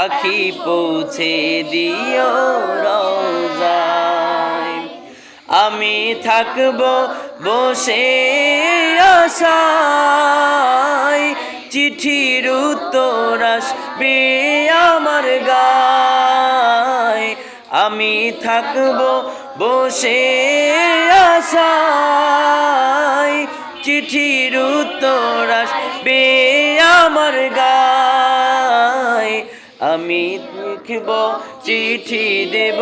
পাখি পৌঁছে দিও রোজায়। আমি থাকব বসে আশায়। চিঠির উত্তর আসবে আমার গায়। আমি থাকব বসে আশায়। চিঠির উত্তর আসবে আমার গায়। আমি লিখব চিঠি দেব।